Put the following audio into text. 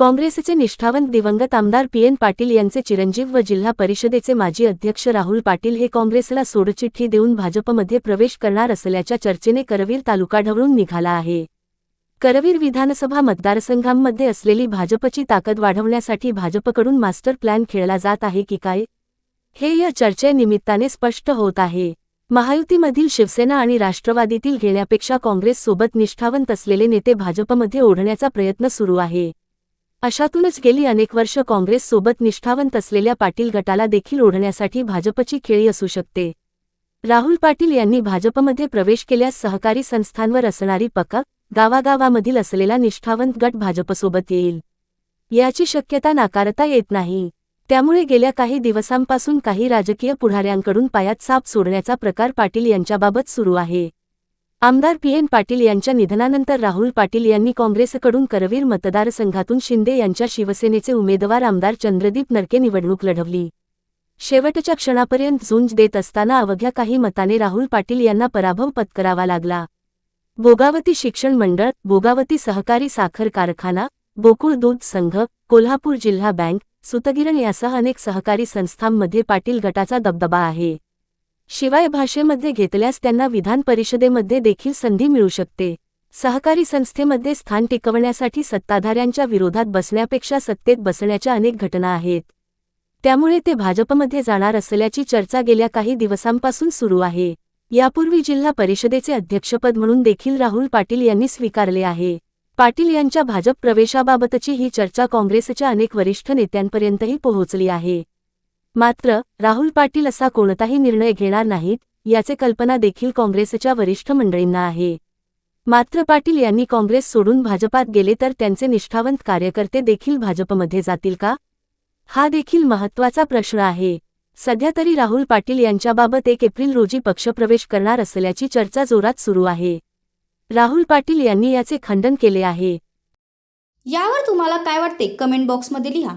काँग्रेसचे निष्ठावंत दिवंगत आमदार पी एन पाटील यांचे चिरंजीव व जिल्हा परिषदेचे माजी अध्यक्ष राहुल पाटील हे काँग्रेसला सोडचिठ्ठी देऊन भाजपमध्ये प्रवेश करणार असल्याच्या चर्चेने करवीर तालुका ढवळून निघाला आहे. करवीर विधानसभा मतदारसंघांमध्ये असलेली भाजपची ताकद वाढवण्यासाठी भाजपकडून मास्टर प्लॅन खेळला जात आहे की काय? हे या चर्चेनिमित्ताने स्पष्ट होत आहे. महायुतीमधील शिवसेना आणि राष्ट्रवादीतील घेण्यापेक्षा काँग्रेससोबत निष्ठावंत असलेले नेते भाजपमध्ये ओढण्याचा प्रयत्न सुरू आहे. अशातूनच गेली अनेक वर्ष काँग्रेससोबत निष्ठावंत असलेल्या पाटील गटाला देखील ओढण्यासाठी भाजपची खेळी असू शकते. राहुल पाटील यांनी भाजपमध्ये प्रवेश केल्यास सहकारी संस्थांवर असणारी पका गावागावामधील असलेला निष्ठावंत गट भाजपसोबत येईल. याची शक्यता नाकारता येत नाही. त्यामुळे गेल्या काही दिवसांपासून काही राजकीय पुढाऱ्यांकडून पायात साप सोडण्याचा प्रकार पाटील यांच्याबाबत सुरू आहे. आमदार पी एन पाटील यांच्या निधनानंतर राहुल पाटील यांनी काँग्रेसकडून करवीर मतदारसंघातून शिंदे यांच्या शिवसेनेचे उमेदवार आमदार चंद्रदीप नरके निवडणूक लढवली. शेवटच्या क्षणापर्यंत झुंज देत असताना अवघ्या काही मताने राहुल पाटील यांना पराभव पत्करावा लागला. भोगावती शिक्षण मंडळ भोगावती सहकारी साखर कारखाना गोकुळ दूध संघ कोल्हापूर जिल्हा बँक सुतगिरण यासह अनेक सहकारी संस्थांमध्ये पाटील गटाचा दबदबा आहे. शिवाय भाषेमध्ये घेतल्यास त्यांना विधान परिषदेमध्ये देखील संधी मिळू शकते. सहकारी संस्थेमध्ये स्थान टिकवण्यासाठी सत्ताधाऱ्यांच्या विरोधात बसण्यापेक्षा सत्तेत बसण्याच्या अनेक घटना आहेत. त्यामुळे ते भाजपमध्ये जाणार असल्याची चर्चा गेल्या काही दिवसांपासून सुरू आहे. यापूर्वी जिल्हा परिषदेचे अध्यक्षपद म्हणून देखील राहुल पाटील यांनी स्वीकारले आहे. पाटील यांच्या भाजप प्रवेशाबाबतची ही चर्चा काँग्रेसच्या अनेक वरिष्ठ नेत्यांपर्यंतही पोहोचली आहे. मात्र राहुल पाटील असा कोणताही निर्णय घेणार नाहीत याचे कल्पना देखील काँग्रेसच्या वरिष्ठ मंडळींना आहे. मात्र पाटील यांनी काँग्रेस सोडून भाजपात गेले तर त्यांचे निष्ठावंत कार्यकर्ते देखील भाजपमध्ये जातील का? हा देखील महत्त्वाचा प्रश्न आहे. सध्या तरी राहुल पाटील यांच्याबाबत एक एप्रिल रोजी पक्षप्रवेश करणार असल्याची चर्चा जोरात सुरू आहे. राहुल पाटील यांनी याचे खंडन केले आहे. यावर तुम्हाला काय वाटते? कमेंट बॉक्समध्ये लिहा.